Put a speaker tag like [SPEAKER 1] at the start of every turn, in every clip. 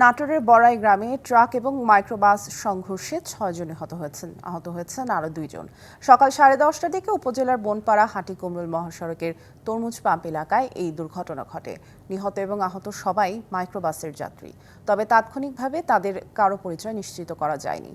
[SPEAKER 1] নাটোরের বড়াই গ্রামে ট্রাক এবং মাইক্রোবাস সংঘর্ষে ছয়জন নিহত হয়েছেন, আহত হয়েছেন আরও দুইজন। সকাল সাড়ে দশটার দিকে উপজেলার বনপাড়া হাটিকুমরুল মহাসড়কের তরমুজ পাম্প এলাকায় এই দুর্ঘটনা ঘটে। নিহত এবং আহত সবাই মাইক্রোবাসের যাত্রী। তবে তাৎক্ষণিকভাবে তাদের কারও পরিচয় নিশ্চিত করা যায়নি।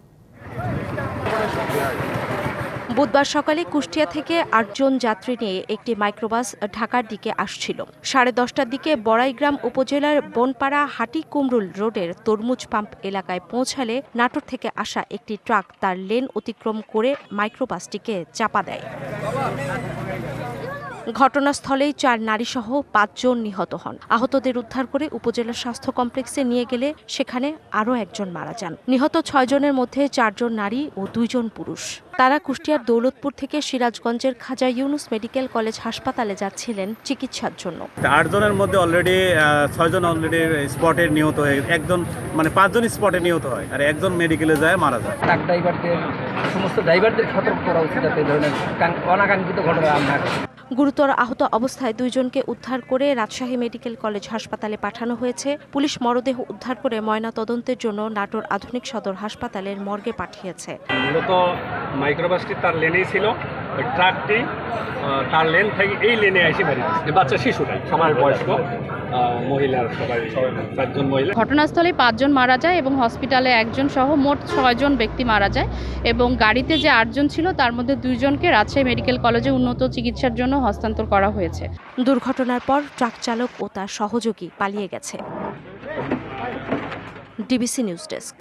[SPEAKER 2] বুধবার সকালে কুষ্টিয়া থেকে আটজন যাত্রী নিয়ে একটি মাইক্রোবাস ঢাকার দিকে আসছিল। সাড়ে দশটার দিকে বড়াইগ্রাম উপজেলার বনপাড়া হাটি কুমরুল রোডের তরমুজ পাম্প এলাকায় পৌঁছালে নাটোর থেকে আসা একটি ট্রাক তার লেন অতিক্রম করে মাইক্রোবাসটিকে চাপা দেয়। ঘটনাস্থলেই চার নারীসহ পাঁচজন নিহত হন। আহতদের উদ্ধার করে উপজেলা স্বাস্থ্য কমপ্লেক্সে নিয়ে গেলে সেখানে আরও একজন মারা যান। নিহত ছয়জনের মধ্যে চারজন নারী ও দুইজন পুরুষ। তারা কুষ্টিয়ার দৌলতপুর থেকে সিরাজগঞ্জের খাজা ইউনুস মেডিকেল কলেজ হাসপাতালে যাচ্ছিলেন চিকিৎসার জন্য।
[SPEAKER 3] আটজনের মধ্যে অলরেডি ছয়জন অলরেডি স্পটে নিহত হয়ে একজন মানে পাঁচজন স্পটে নিহত হয় আর একজন মেডিকেলে যায় মারা যায়।
[SPEAKER 4] ট্রাক ড্রাইভারদের সমস্ত ড্রাইভারদের সতর্ক করা উচিত যাতে ধরনের অনাকাঙ্ক্ষিত ঘটনা না।
[SPEAKER 2] গুরুতর আহত অবস্থায় দুইজনকে উদ্ধার করে রাজশাহী মেডিকেল কলেজ হাসপাতালে পাঠানো হয়েছে। পুলিশ মরদেহ উদ্ধার করে ময়না তদন্তের জন্য নাটোর আধুনিক সদর হাসপাতালের মর্গে পাঠিয়েছে।
[SPEAKER 5] মূলত মাইক্রোবাসটি তার লেনেই ছিল। ট্রাকটি তার লেন থেকে এই লেনে এসে বাচ্চা শিশুটাই সবার বয়স্ক মহিলার সবাই চারজন মহিলা।
[SPEAKER 6] ঘটনাস্থলে পাঁচজন মারা যায় এবং হসপিটালে একজন সহ মোট ছয়জন ব্যক্তি মারা যায়। এবং গাড়িতে যে আটজন ছিল তার মধ্যে দুইজনকে রাজশাহী মেডিকেল কলেজে উন্নত চিকিৎসার জন্য হস্তান্তর করা হয়েছে।
[SPEAKER 2] দুর্ঘটনার পর ট্রাক চালক ও তার সহযোগী পালিয়ে গেছে। DBC news desk.